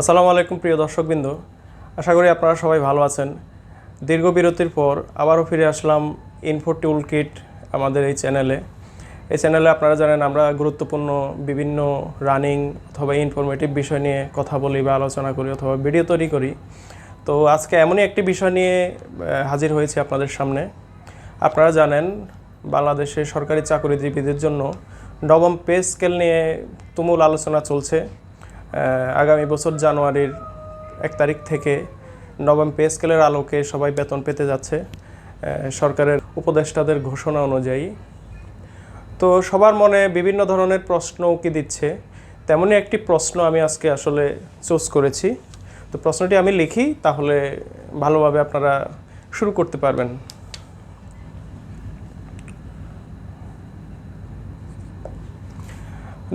আসসালামু আলাইকুম প্রিয় দর্শকবৃন্দ। আশা করি আপনারা সবাই ভালো আছেন। দীর্ঘ বিরতির পর আবারও ফিরে আসলাম ইনফো টুল কিট আমাদের এই চ্যানেলে। এই চ্যানেলে আপনারা জানেন আমরা গুরুত্বপূর্ণ বিভিন্ন রানিং অথবা ইনফরমেটিভ বিষয় নিয়ে কথা বলি বা আলোচনা করি অথবা ভিডিও তৈরি করি। তো আজকে এমনই একটি বিষয় নিয়ে হাজির হয়েছি আপনাদের সামনে। আপনারা জানেন বাংলাদেশের সরকারি চাকরিজীবীদের জন্য নবম পে স্কেল নিয়ে তুমুল আলোচনা চলছে। আগামী বছর জানুয়ারির এক তারিখ থেকে নবম পে স্কেলের আলোকে সবাই বেতন পেতে যাচ্ছে সরকারের উপদেষ্টাদের ঘোষণা অনুযায়ী। তো সবার মনে বিভিন্ন ধরনের প্রশ্ন উকি দিচ্ছে, তেমনই একটি প্রশ্ন আমি আজকে আসলে চুজ করেছি। তো প্রশ্নটি আমি লিখি, তাহলে ভালোভাবে আপনারা শুরু করতে পারবেন।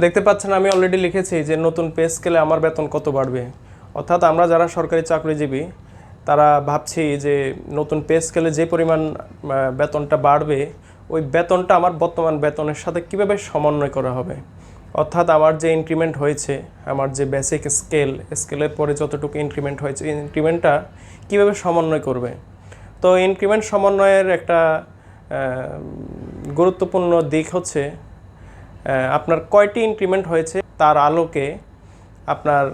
দেখতে পাচ্ছেন, আমি অলরেডি লিখেছি যে নতুন পে স্কেলে আমার বেতন কত বাড়বে। অর্থাৎ আমরা যারা সরকারি চাকরিজীবী, তারা ভাবছি যে নতুন পে স্কেলে যে পরিমাণ বেতনটা বাড়বে, ওই বেতনটা আমার বর্তমান বেতনের সাথে কীভাবে সমন্বয় করা হবে? অর্থাৎ আমার যে ইনক্রিমেন্ট হয়েছে, আমার যে বেসিক স্কেল স্কেলের পরে যতটুকু ইনক্রিমেন্ট হয়েছে ইনক্রিমেন্টটা কীভাবে সমন্বয় করবে? তো ইনক্রিমেন্ট সমন্বয়ের একটা গুরুত্বপূর্ণ দিক হচ্ছে আপনার কয়টি ইনক্রিমেন্ট হয়েছে? তার আলোকে আপনার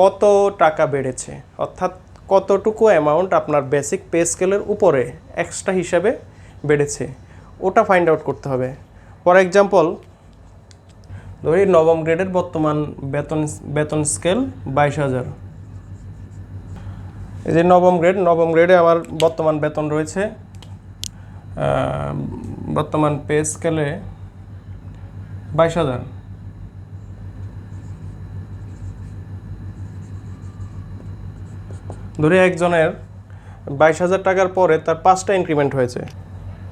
কত টাকা বেড়েছে? অর্থাৎ কতটুকু অ্যামাউন্ট আপনার বেসিক পে স্কেলের উপরে এক্সট্রা হিসাবে বেড়েছে? ওটা ফাইন্ড আউট করতে হবে। ফর এক্সাম্পল ধরি নবম গ্রেডের বর্তমান বেতন বেতন স্কেল বাইশ হাজার। এই যে নবম গ্রেড নবম গ্রেডে আমার বর্তমান বেতন রয়েছে বর্তমান পে স্কেলে বাইশ হাজার। ধরে একজনের বাইশ হাজার টাকার পরে তার পাঁচটা ইনক্রিমেন্ট হয়েছে।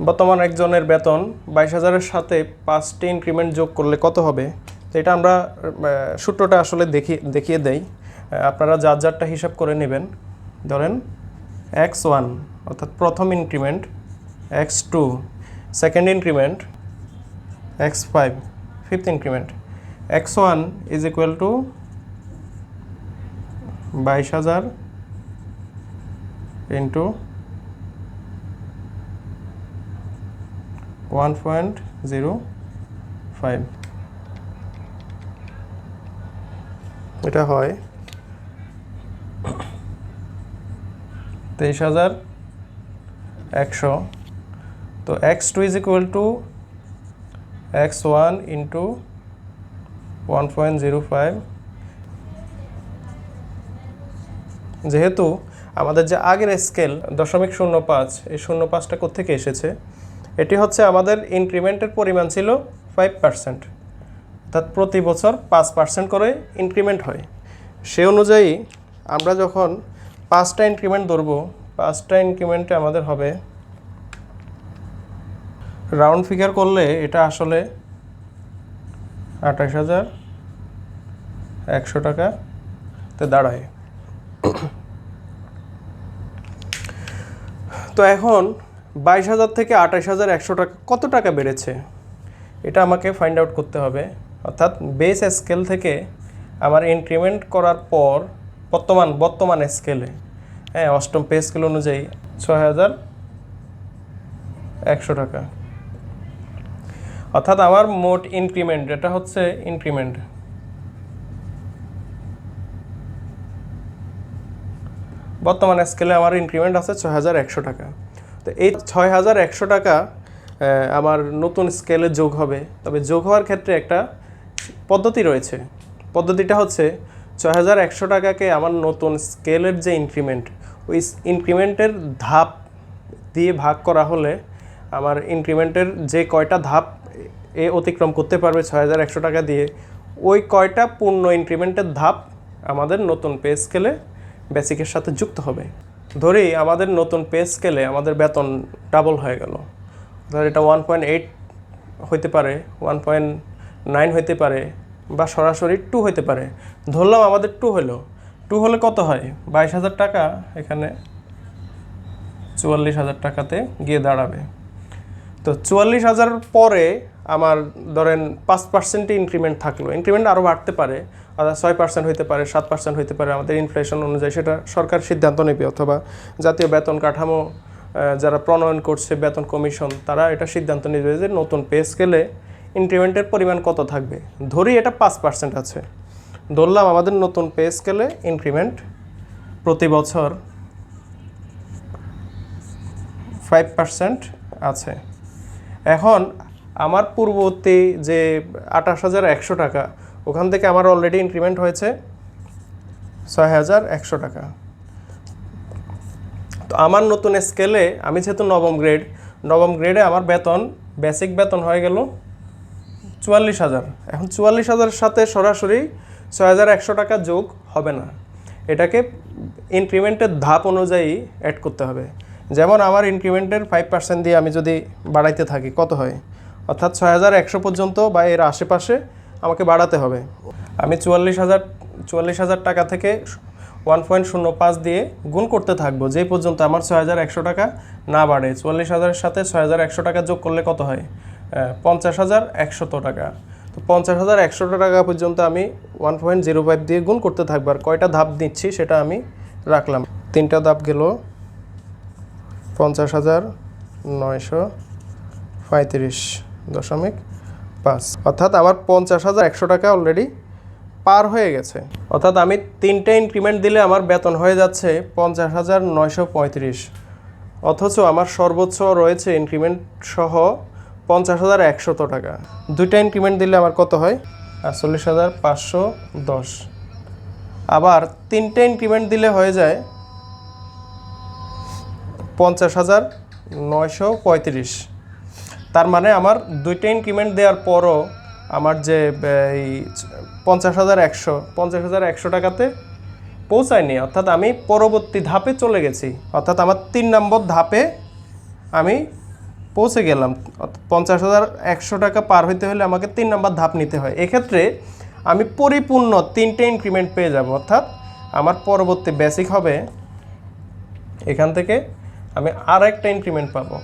বর্তমান একজনের বেতন বাইশ হাজারের সাথে পাঁচটি ইনক্রিমেন্ট যোগ করলে কত হবে? তো এটা আমরা সূত্রটা আসলে দেখি, দেখিয়ে দেই। আপনারা যার যারটা হিসাব করে নেবেন। ধরেন এক্স ওয়ান, অর্থাৎ প্রথম increment x two, second increment x five. Fifth increment x one is equal to বাইশ হাজার into one point zero five এটা হয় তেইশ হাজার একশো। তো x two is equal to x one into one point zero five. যেহেতু আমাদের যে আগের স্কেল দশমিক শূন্য পাঁচ, এই শূন্য পাঁচটা কোথেকে এসেছে? এটি হচ্ছে আমাদের ইনক্রিমেন্টের পরিমাণ ছিল ফাইভ পার্সেন্ট। অর্থাৎ প্রতি বছর পাঁচ পার্সেন্ট করে ইনক্রিমেন্ট হয়। সে অনুযায়ী আমরা যখন পাঁচটা ইনক্রিমেন্ট ধরবো, পাঁচটা ইনক্রিমেন্টে আমাদের হবে রাউন্ড ফিগার করলে এটা আসলে আঠাশ হাজার, একশো টাকাতে দাঁড়ায় তো এখন বাইশ হাজার থেকে আঠাশ হাজার, একশো টাকা, কত টাকা বেড়েছে? এটা আমাকে ফাইন্ড আউট করতে হবে। অর্থাৎ বেস স্কেল থেকে আমার ইনক্রিমেন্ট করার পর বর্তমান বর্তমান স্কেলে হ্যাঁ অষ্টম পে স্কেল অনুযায়ী ছয় হাজার একশো টাকা। অর্থাৎ আমার মোট ইনক্রিমেন্ট এটা হচ্ছে ইনক্রিমেন্ট বর্তমান স্কেলে আমার ইনক্রিমেন্ট আছে ছয় হাজার একশো টাকা। তো এই ছয় হাজার একশো টাকা আমার নতুন স্কেলে যোগ হবে। তবে যোগ হওয়ার ক্ষেত্রে একটা পদ্ধতি রয়েছে। পদ্ধতিটা হচ্ছে ছয় হাজার একশো টাকাকে আমার নতুন স্কেলের যে ইনক্রিমেন্ট ওই ইনক্রিমেন্টের ধাপ দিয়ে ভাগ করা হলে আমার ইনক্রিমেন্টের যে কয়টা ধাপ এ অতিক্রম করতে পারবে ছয় হাজার একশো টাকা দিয়ে। ওই কয়টা পূর্ণ ইনক্রিমেন্টের ধাপ আমাদের নতুন পে স্কেলে বেসিকের সাথে যুক্ত হবে। ধরি আমাদের নতুন পে স্কেলে আমাদের বেতন ডাবল হয়ে গেল। ধর এটা ওয়ান পয়েন্ট এইট হইতে পারে ওয়ান পয়েন্ট নাইন হইতে পারে বা সরাসরি টু হইতে পারে। ধরলাম আমাদের টু হলো। টু হলে কত হয়? বাইশ হাজার টাকা এখানে চুয়াল্লিশ হাজার টাকাতে গিয়ে দাঁড়াবে। তো চুয়াল্লিশ হাজার পরে আমার ধরেন পাঁচ পার্সেন্টই ইনক্রিমেন্ট থাকল। ইনক্রিমেন্ট আরও বাড়তে পারে, অর্থাৎ ছয় পার্সেন্ট হইতে পারে, সাত পার্সেন্ট হইতে পারে আমাদের ইনফ্লেশন অনুযায়ী। সেটা সরকার সিদ্ধান্ত নেবে, অথবা জাতীয় বেতন কাঠামো যারা প্রণয়ন করছে বেতন কমিশন, তারা এটা সিদ্ধান্ত নেবে যে নতুন পে স্কেলে ইনক্রিমেন্টের পরিমাণ কত থাকবে। ধরি এটা পাঁচ পার্সেন্ট আছে। ধরলাম আমাদের নতুন পে স্কেলে ইনক্রিমেন্ট প্রতি বছর ফাইভ পার্সেন্ট আছে। এখন আমার পূর্ববর্তী যে আঠাশ হাজার একশো টাকা, ওখান থেকে আমার অলরেডি ইনক্রিমেন্ট হয়েছে ছয় হাজার একশো টাকা। তো আমার নতুন স্কেলে আমি যেহেতু নবম গ্রেড নবম গ্রেডে আমার বেতন বেসিক বেতন হয়ে গেল চুয়াল্লিশ হাজার। এখন চুয়াল্লিশ হাজারের সাথে সরাসরি ছয় হাজার একশো টাকা যোগ হবে না। এটাকে ইনক্রিমেন্টের ধাপ অনুযায়ী অ্যাড করতে হবে। যেমন আমার ইনক্রিমেন্টের ফাইভ পার্সেন্ট দিয়ে আমি যদি বাড়াইতে থাকি, কত হয়? অর্থাৎ ছয় হাজার একশো পর্যন্ত বা এর আশেপাশে আমাকে বাড়াতে হবে। আমি চুয়াল্লিশ হাজার চুয়াল্লিশ হাজার টাকা থেকে ওয়ান পয়েন্ট শূন্য পাঁচ দিয়ে গুণ করতে থাকব, যে পর্যন্ত আমার ছয় হাজার একশো টাকা না বাড়ে। চুয়াল্লিশ হাজারের সাথে ছয় হাজার একশো টাকা যোগ করলে কত হয়? পঞ্চাশ হাজার একশত টাকা। তো পঞ্চাশ হাজার একশো টাকা পর্যন্ত আমি ওয়ান পয়েন্ট জিরো ফাইভ দিয়ে গুণ করতে থাকব আর কয়টা ধাপ নিচ্ছি সেটা আমি রাখলাম। তিনটা ধাপ গেল পঞ্চাশ হাজার নয়শো পঁয়ত্রিশ। দশমিক পাঁচ। অর্থাৎ আমার পঞ্চাশ হাজার একশো টাকা অলরেডি পার হয়ে গেছে। অর্থাৎ আমি তিনটে ইনক্রিমেন্ট দিলে আমার বেতন হয়ে যাচ্ছে পঞ্চাশ হাজার নয়শো পঁয়ত্রিশ। অথচ আমার সর্বোচ্চ রয়েছে ইনক্রিমেন্ট সহ পঞ্চাশ হাজার একশত টাকা। দুইটা ইনক্রিমেন্ট দিলে আমার কত হয়? আটচল্লিশ হাজার পাঁচশো দশ। আবার তিনটে ইনক্রিমেন্ট দিলে হয়ে যায় পঞ্চাশ হাজার নয়শো পঁয়ত্রিশ। তার মানে আমার দুইটা ইনক্রিমেন্ট দেওয়ার পরও আমার যে এই পঞ্চাশ হাজার একশো, পঞ্চাশ হাজার একশো টাকাতে পৌঁছায়নি। অর্থাৎ আমি পরবর্তী ধাপে চলে গেছি। অর্থাৎ আমার তিন নম্বর ধাপে আমি পৌঁছে গেলাম। পঞ্চাশ হাজার একশো টাকা পার হইতে হলে আমাকে তিন নম্বর ধাপ নিতে হয়। এক্ষেত্রে আমি পরিপূর্ণ তিনটে ইনক্রিমেন্ট পেয়ে যাব। অর্থাৎ আমার পরবর্তী বেসিক হবে, এখান থেকে আমি আর একটা ইনক্রিমেন্ট পাবো।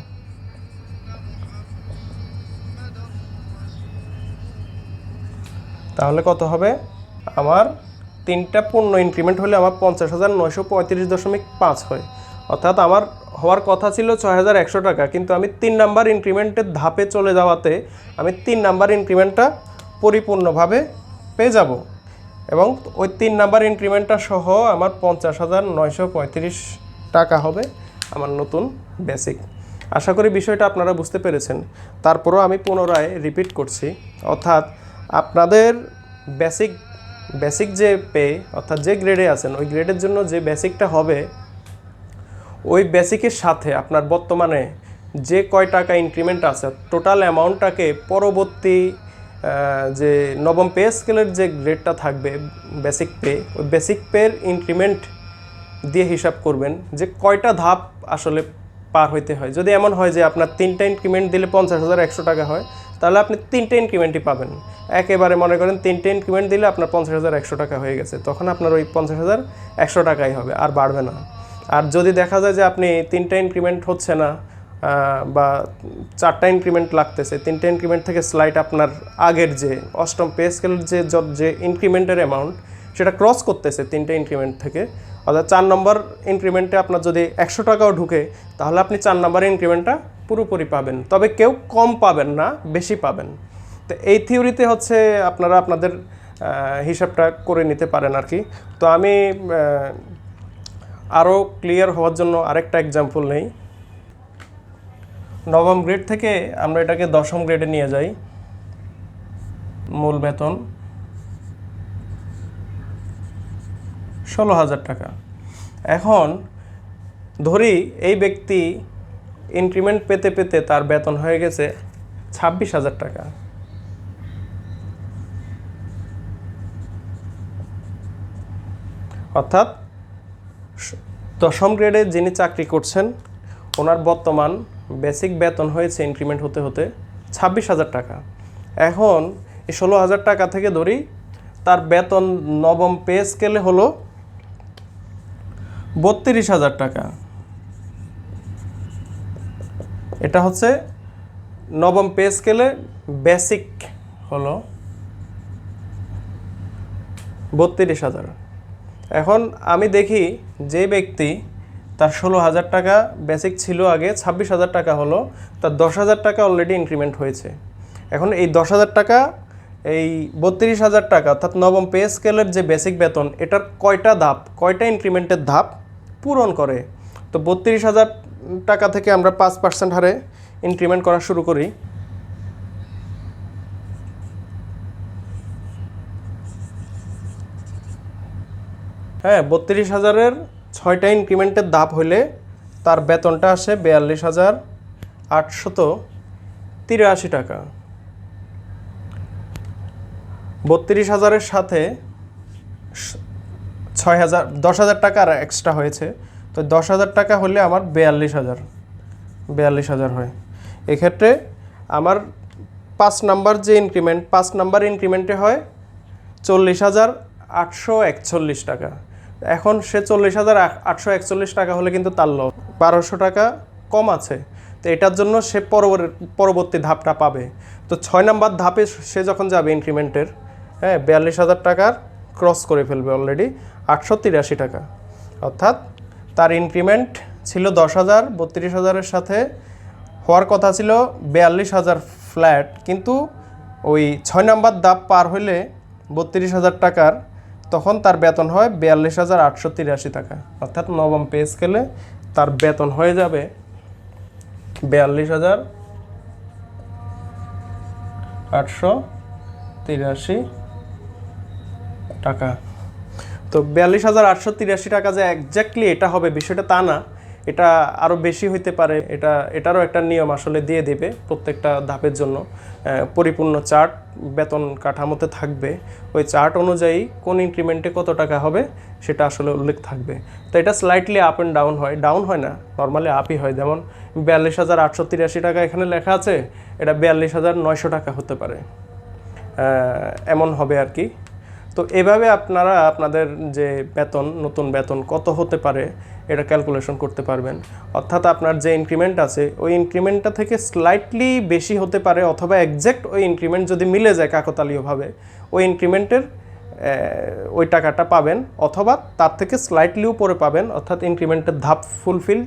তাহলে কত হবে? আমার তিনটা পূর্ণ ইনক্রিমেন্ট হলে আমার পঞ্চাশ হাজার নয়শো পঁয়ত্রিশ দশমিক পাঁচ হয়। অর্থাৎ আমার হওয়ার কথা ছিল ছয় হাজার একশো টাকা, কিন্তু আমি তিন নাম্বার ইনক্রিমেন্টের ধাপে চলে যাওয়াতে আমি তিন নাম্বার ইনক্রিমেন্টটা পরিপূর্ণভাবে পেয়ে যাব। এবং ওই তিন নাম্বার ইনক্রিমেন্টটা সহ আমার পঞ্চাশ হাজার নয়শো পঁয়ত্রিশ টাকা হবে আমার নতুন বেসিক আশা করি বিষয়টা আপনারা বুঝতে পেরেছেন। তারপরও আমি পুনরায় রিপিট করছি। অর্থাৎ আপনাদের বেসিক বেসিক যে পে অর্থাৎ যে গ্রেডে আছেন, ওই গ্রেডের জন্য যে বেসিকটা হবে, ওই বেসিকের সাথে আপনার বর্তমানে যে কয় টাকা ইনক্রিমেন্ট আছে টোটাল অ্যামাউন্টটাকে পরবর্তী যে নবম পে স্কেলের যে গ্রেডটা থাকবে বেসিক পে ওই বেসিক পের ইনক্রিমেন্ট দিয়ে হিসাব করবেন যে কয়টা ধাপ আসলে পার হইতে হয়। যদি এমন হয় যে আপনার তিনটা ইনক্রিমেন্ট দিলে পঞ্চাশ হাজার একশো টাকা হয় তাহলে আপনি তিনটে ইনক্রিমেন্টই পাবেন। একেবারে মনে করেন তিনটে ইনক্রিমেন্ট দিলে আপনার পঞ্চাশ হাজার একশো টাকা হয়ে গেছে। তখন আপনার ওই পঞ্চাশ হাজার একশো টাকাই হবে, আর বাড়বে না। আর যদি দেখা যায় যে আপনি তিনটে ইনক্রিমেন্ট হচ্ছে না বা চারটা ইনক্রিমেন্ট লাগতেছে, তিনটা ইনক্রিমেন্ট থেকে স্লাইড আপনার আগের যে অষ্টম পে স্কেলের যে যে ইনক্রিমেন্টের অ্যামাউন্ট সেটা ক্রস করতেছে তিনটে ইনক্রিমেন্ট থেকে অর্থাৎ চার নম্বর ইনক্রিমেন্টে আপনার যদি একশো টাকাও ঢুকে, তাহলে আপনি চার নম্বর ইনক্রিমেন্টটা পুরোপুরি পাবেন। তবে কেউ কম পাবেন না, বেশি পাবেন। তো এই থিওরিতে হচ্ছে আপনারা আপনাদের হিসাবটা করে নিতে পারেন আর কি। তো আমি আরও ক্লিয়ার হওয়ার জন্য আরেকটা এক্সাম্পল নেই। নবম গ্রেড থেকে আমরা এটাকে দশম গ্রেডে নিয়ে যাই। মূল বেতন। ষোলো হাজার টাকা। এখন ধরি এই ব্যক্তি ইনক্রিমেন্ট পেতে পেতে তার বেতন হয়ে গেছে ছাব্বিশ হাজার টাকা। অর্থাৎ দশম গ্রেডে যিনি চাকরি করছেন, ওনার বর্তমান বেসিক বেতন হয়েছে ইনক্রিমেন্ট হতে হতে ছাব্বিশ হাজার টাকা। এখন এই ষোলো হাজার টাকা থেকে ধরি তার বেতন নবম পে স্কেলে হলো বত্রিশ হাজার টাকা। এটা হচ্ছে নবম পে স্কেলে বেসিক হলো বত্রিশ হাজার। এখন আমি দেখি যে ব্যক্তি তার ষোলো হাজার টাকা বেসিক ছিল আগে, ছাব্বিশ হাজার টাকা হলো, তার দশ হাজার টাকা অলরেডি ইনক্রিমেন্ট হয়েছে। এখন এই দশ হাজার টাকা, এই বত্রিশ হাজার টাকা অর্থাৎ নবম পে স্কেলের যে বেসিক বেতন, এটার কয়টা ধাপ, কয়টা ইনক্রিমেন্টের ধাপ? পূরণ করে। তো বত্রিশ হাজার টাকা থেকে আমরা পাঁচ পার্সেন্ট হারে ইনক্রিমেন্ট করা শুরু করি। হ্যাঁ বত্রিশ হাজারের ছয়টা ইনক্রিমেন্টের ধাপ হইলে তার বেতনটা আসে বিয়াল্লিশ হাজার আটশত তিরাশি টাকা। বত্রিশ হাজারের সাথে ছয় হাজার দশ হাজার টাকা আর এক্সট্রা হয়েছে। তো দশ হাজার টাকা হলে আমার বিয়াল্লিশ হাজার বিয়াল্লিশ হাজার হয়। এক্ষেত্রে আমার পাঁচ নাম্বার যে ইনক্রিমেন্ট পাঁচ নাম্বার ইনক্রিমেন্টে হয় চল্লিশ হাজার আটশো একচল্লিশ টাকা। এখন সে চল্লিশ হাজার আটশো একচল্লিশ টাকা হলে কিন্তু তার লস বারোশো টাকা কম আছে। তো এটার জন্য সে পরবর- পরবর্তী ধাপটা পাবে। তো ছয় নাম্বার ধাপে সে যখন যাবে ইনক্রিমেন্টের হ্যাঁ বিয়াল্লিশ হাজার টাকার ক্রস করে ফেলবে অলরেডি আটশো তিরাশি টাকা। অর্থাৎ তার ইনক্রিমেন্ট ছিল দশ হাজার, বত্রিশ হাজারের সাথে। হওয়ার কথা ছিল বিয়াল্লিশ হাজার ফ্ল্যাট কিন্তু ওই ছয় নাম্বার দাপ পার হইলে বত্রিশ হাজার টাকার, তখন তার বেতন হয় বিয়াল্লিশ হাজার আটশো তিরাশি টাকা। অর্থাৎ নবম পে স্কেলে তার বেতন হয়ে যাবে বিয়াল্লিশ হাজার আটশো তিরাশি টাকা। তো বিয়াল্লিশ হাজার আটশো তিরাশি টাকা যে একজ্যাক্টলি এটা হবে বিষয়টা তা না, এটা আরও বেশি হইতে পারে। এটা, এটারও একটা নিয়ম আসলে দিয়ে দেবে প্রত্যেকটা ধাপের জন্য। পরিপূর্ণ চার্ট, বেতন কাঠামোতে থাকবে। ওই চার্ট অনুযায়ী কোন ইনক্রিমেন্টে কত টাকা হবে সেটা আসলে উল্লেখ থাকবে। তো এটা স্লাইটলি আপ অ্যান্ড ডাউন হয়। ডাউন হয় না নর্মালি আপই হয়। যেমন বিয়াল্লিশ হাজার আটশো তিরাশি টাকা এখানে লেখা আছে, এটা বিয়াল্লিশ হাজার নয়শো টাকা হতে পারে। এমন হবে আর কি। তো এভাবে আপনারা আপনাদের যে বেতন, নতুন বেতন কত হতে পারে, এটা ক্যালকুলেশন করতে পারবেন। অর্থাৎ আপনার যে ইনক্রিমেন্ট আছে, ওই ইনক্রিমেন্টটা থেকে স্লাইটলি বেশি হতে পারে অথবা একজ্যাক্ট ওই ইনক্রিমেন্ট যদি মিলে যায় কাকতালীয়ভাবে, ওই ইনক্রিমেন্টের ওই টাকাটা পাবেন অথবা তার থেকে স্লাইটলি উপরে পাবেন। অর্থাৎ ইনক্রিমেন্টের ধাপ ফুলফিল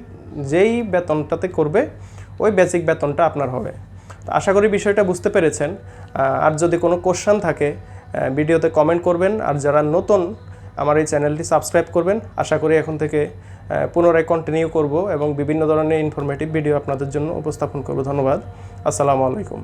যেই বেতনটাতে করবে, ওই বেসিক বেতনটা আপনার হবে। আশা করি বিষয়টা বুঝতে পেরেছেন। আর যদি কোনো কোশ্চান থাকে ভিডিওতে কমেন্ট করবেন। আর যারা নতুন আমার এই চ্যানেলটি সাবস্ক্রাইব করবেন, আশা করি এখন থেকে পুনরায় কন্টিনিউ করব এবং বিভিন্ন ধরনের ইনফরমেটিভ ভিডিও আপনাদের জন্য উপস্থাপন করব। ধন্যবাদ। আসসালামু আলাইকুম।